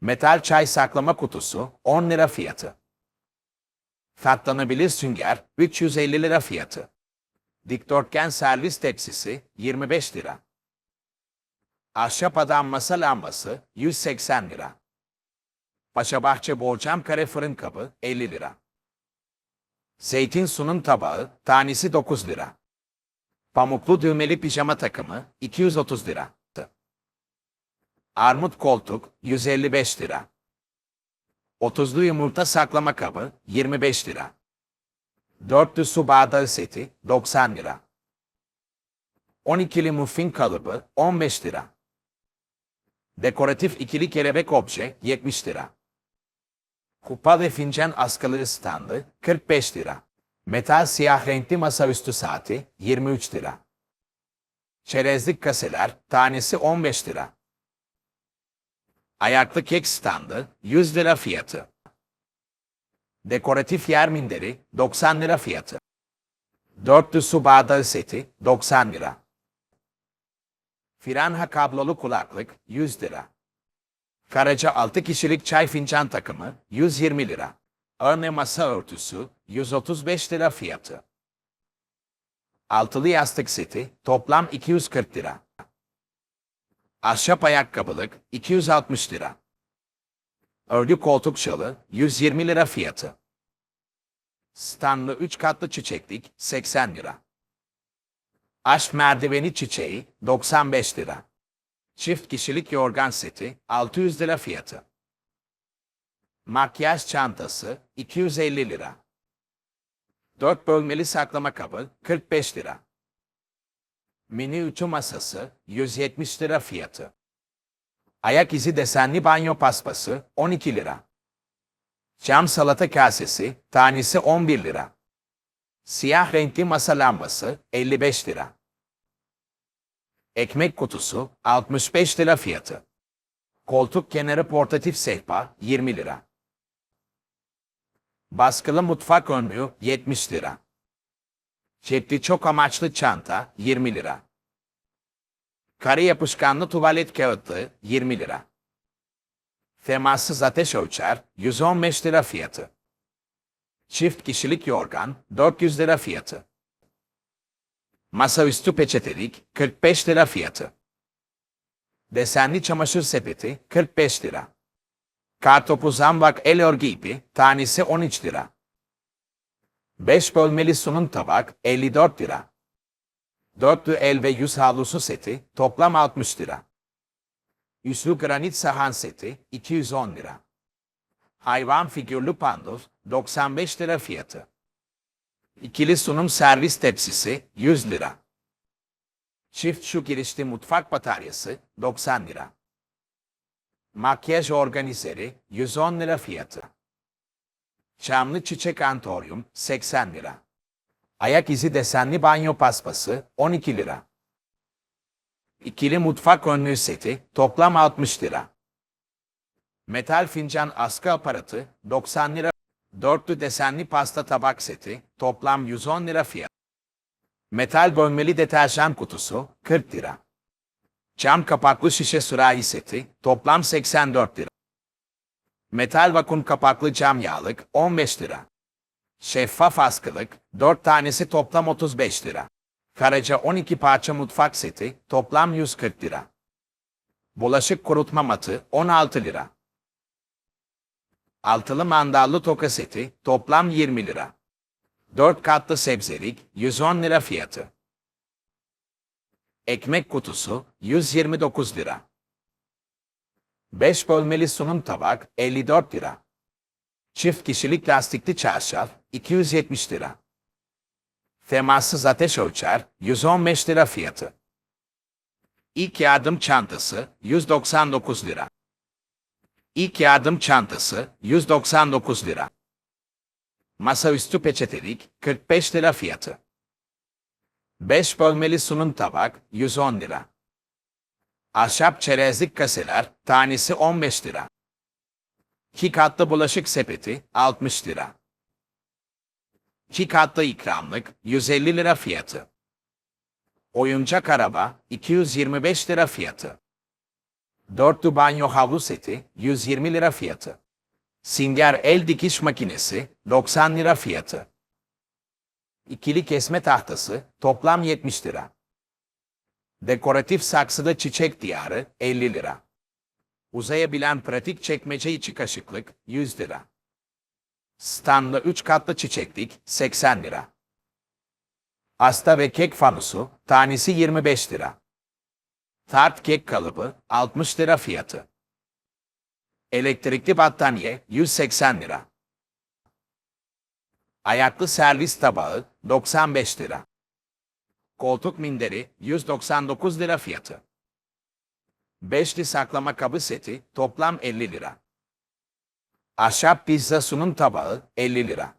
Metal çay saklama kutusu 10 lira fiyatı. Katlanabilir sünger 350 lira fiyatı. Dikdörtgen servis tepsisi 25 lira. Ahşap adam masa lambası 180 lira. Paşabahçe borcam kare fırın kabı 50 lira. Zeytin sunum tabağı tanesi 9 lira. Pamuklu düğmeli pijama takımı 230 lira. Armut koltuk 155 lira. 30'lu yumurta saklama kabı 25 lira. 4'lü su bardağı seti 90 lira. 12'li muffin kalıbı 15 lira. Dekoratif ikili kelebek obje 70 lira. Kupa ve fincan askılı standı 45 lira. Metal siyah renkli masaüstü saati 23 lira. Çerezlik kaseler tanesi 15 lira. Ayaklı kek standı 100 lira fiyatı. Dekoratif yer minderi 90 lira fiyatı. Dörtlü su bardağı seti 90 lira. Firanha kablolu kulaklık 100 lira. Karaca 6 kişilik çay fincan takımı 120 lira. Örne masa örtüsü 135 lira fiyatı. Altılı yastık seti toplam 240 lira. Ahşap ayakkabılık 260 lira. Örgü koltuk şalı 120 lira fiyatı. Stanlı 3 katlı çiçeklik 80 lira. Aşk merdiveni çiçeği 95 lira. Çift kişilik yorgan seti 600 lira fiyatı. Makyaj çantası 250 lira. 4 bölmeli saklama kabı 45 lira. Mini masası 170 lira fiyatı. Ayak izi desenli banyo paspası 12 lira. Cam salata kasesi tanesi 11 lira. Siyah renkli masa lambası 55 lira. Ekmek kutusu 65 lira fiyatı. Koltuk kenarı portatif sehpa 20 lira. Baskılı mutfak önlüğü 70 lira. Cepli çok amaçlı çanta 20 lira. Kare yapışkanlı tuvalet kağıtlığı 20 lira. Temassız ateş ölçer 115 lira fiyatı. Çift kişilik yorgan 400 lira fiyatı. Masaüstü peçetelik 45 lira fiyatı. Desenli çamaşır sepeti 45 lira. Kartopu zambak el örgü ipi tanesi 13 lira. 5 bölmeli sunum tabak 54 lira. Dörtlü el ve yüz havlusu seti toplam 60 lira. Üslü granit sahan seti 210 lira. Hayvan figürlü panduf 95 lira fiyatı. İkili sunum servis tepsisi 100 lira. Çift şu girişli mutfak bataryası 90 lira. Makyaj organizeri 110 lira fiyatı. Çamlı çiçek antoryum 80 lira. Ayak izi desenli banyo paspası 12 lira. İkili mutfak önlüğü seti toplam 60 lira. Metal fincan askı aparatı 90 lira. Dörtlü desenli pasta tabak seti toplam 110 lira fiyat. Metal bölmeli deterjan kutusu 40 lira. Cam kapaklı şişe sürahi seti toplam 84 lira. Metal vakum kapaklı cam yağlık 15 lira. Şeffaf askılık 4 tanesi toplam 35 lira. Karaca 12 parça mutfak seti toplam 140 lira. Bulaşık kurutma matı 16 lira. Altılı mandallı toka seti toplam 20 lira. 4 katlı sebzelik 110 lira fiyatı. Ekmek kutusu 129 lira. 5 bölmeli sunum tabak 54 lira. Çift kişilik lastikli çarşaf 270 lira. Temassız ateş ölçer 115 lira fiyatı. İlk yardım çantası 199 lira. İlk yardım çantası 199 lira. Masaüstü peçetelik 45 lira fiyatı. 5 bölmeli sunum tabak 110 lira. Ahşap çerezlik kaseler tanesi 15 lira. 2 katlı bulaşık sepeti 60 lira. 2 katlı ikramlık 150 lira fiyatı. Oyuncak araba 225 lira fiyatı. Dörtlü banyo havlu seti 120 lira fiyatı. Singer el dikiş makinesi 90 lira fiyatı. İkili kesme tahtası toplam 70 lira. Dekoratif saksıda çiçek diyarı 50 lira. Uzayabilen pratik çekmece içi kaşıklık 100 lira. Standlı 3 katlı çiçeklik 80 lira. Asta ve kek fanusu tanesi 25 lira. Tart kek kalıbı 60 lira fiyatı. Elektrikli battaniye 180 lira. Ayaklı servis tabağı 95 lira. Koltuk minderi 199 lira fiyatı. Beşli saklama kabı seti toplam 50 lira. Ahşap pizza sunum tabağı 50 lira.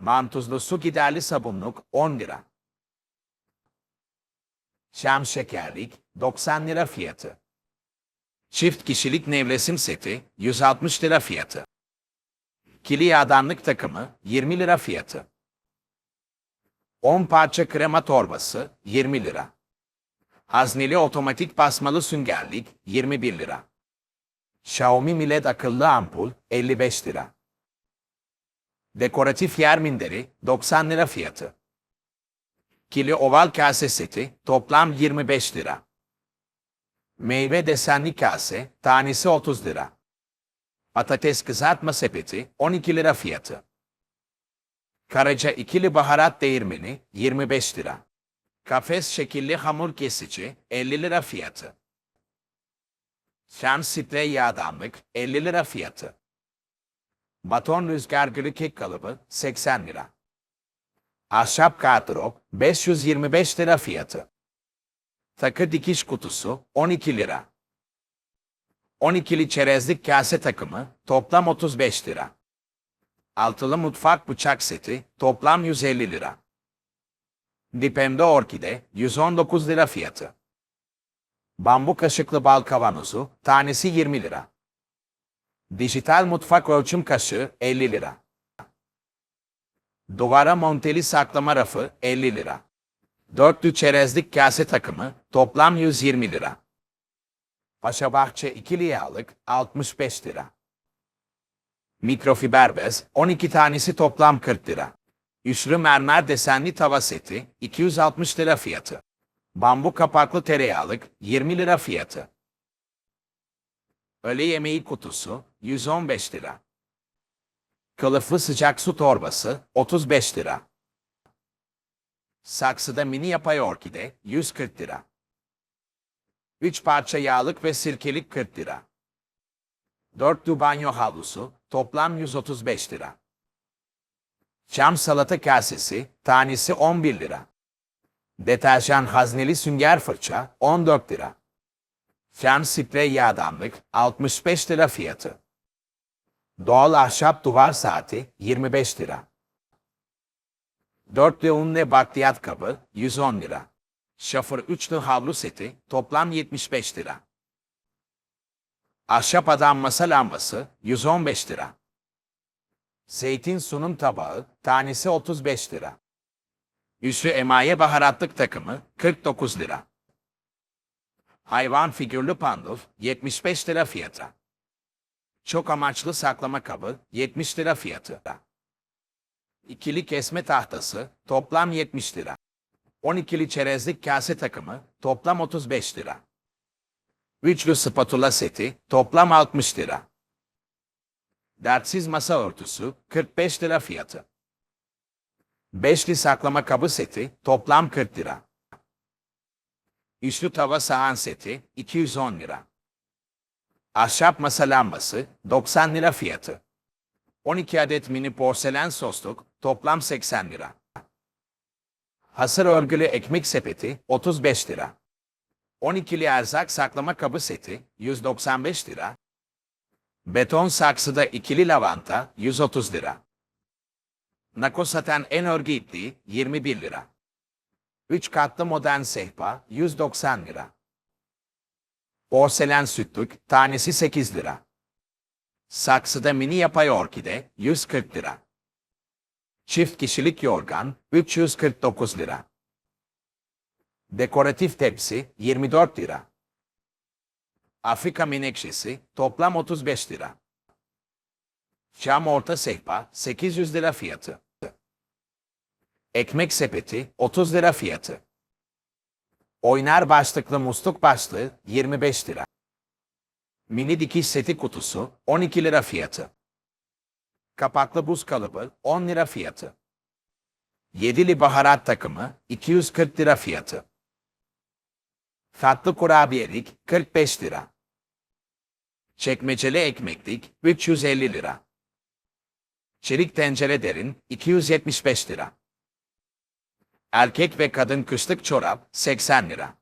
Mantuzlu su giderli sabunluk 10 lira. Şam şekerlik 90 lira fiyatı. Çift kişilik nevresim seti 160 lira fiyatı. Kili yağdanlık takımı 20 lira fiyatı. 10 parça krema torbası 20 lira. Hazneli otomatik basmalı süngerlik 21 lira. Xiaomi Mi LED akıllı ampul 55 lira. Dekoratif yer minderi 90 lira fiyatı. Kili oval kase seti toplam 25 lira. Meyve desenli kase tanesi 30 lira. Patates kızartma sepeti 12 lira fiyatı. Karaca ikili baharat değirmeni 25 lira. Kafes şekilli hamur kesici 50 lira fiyatı. Şan sprey yağdanlık 50 lira fiyatı. Baton rüzgar gülü kek kalıbı 80 lira. Ahşap gardırop 525 lira fiyatı. Takı dikiş kutusu 12 lira. 12'li çerezlik kase takımı toplam 35 lira. Altılı mutfak bıçak seti toplam 150 lira. Dipemde orkide 119 lira fiyatı. Bambu kaşıklı bal kavanozu tanesi 20 lira. Dijital mutfak ölçüm kaşığı 50 lira. Duvara monteli saklama rafı 50 lira. Dörtlü çerezlik kase takımı toplam 120 lira. Paşabahçe ikili yağlık 65 lira. Mikrofiber bez 12 tanesi toplam 40 lira. Üçlü mermer desenli tava seti 260 lira fiyatı. Bambu kapaklı tereyağlık 20 lira fiyatı. Öğle yemeği kutusu 115 lira. Kılıflı sıcak su torbası 35 lira. Saksıda mini yapay orkide 140 lira. 3 parça yağlık ve sirkelik 40 lira. 4 banyo havlusu toplam 135 lira. Çam salata kasesi tanesi 11 lira. Deterjan hazneli sünger fırça 14 lira. Çam sprey yağdanlık 65 lira fiyatı. Doğal ahşap duvar saati 25 lira. Dörtlü unle bakliyat kabı 110 lira. Şafır üçlü havlu seti toplam 75 lira. Ahşap adam masa lambası 115 lira. Zeytin sunum tabağı tanesi 35 lira. Üstü emaye baharatlık takımı 49 lira. Hayvan figürlü panduf 75 lira fiyatı. Çok amaçlı saklama kabı 70 lira fiyatı. İkili kesme tahtası toplam 70 lira. 12'li çerezlik kase takımı toplam 35 lira. Üçlü spatula seti toplam 60 lira. Dertsiz masa örtüsü 45 lira fiyatı. Beşli saklama kabı seti toplam 40 lira. Üçlü tava sahan seti 210 lira. Ahşap masa lambası 90 lira fiyatı. 12 adet mini porselen sosluk toplam 80 lira. Hasır örgülü ekmek sepeti 35 lira. 12'li erzak saklama kabı seti 195 lira. Beton saksıda ikili lavanta 130 lira. Nako ipliği 21 lira. 3 katlı modern sehpa 190 lira. Porselen sütlük tanesi 8 lira. Saksıda mini yapay orkide 140 lira. Çift kişilik yorgan 349 lira. Dekoratif tepsi 24 lira. Afrika menekşesi toplam 35 lira. Cam orta sehpa 800 lira fiyatı. Ekmek sepeti 30 lira fiyatı. Oynar başlıklı musluk başlığı 25 lira. Mini dikiş seti kutusu 12 lira fiyatı. Kapaklı buz kalıbı 10 lira fiyatı. Yedili baharat takımı 240 lira fiyatı. Tatlı kurabiyelik 45 lira. Çekmeceli ekmeklik 350 lira. Çelik tencere derin 275 lira. Erkek ve kadın kışlık çorap 80 lira.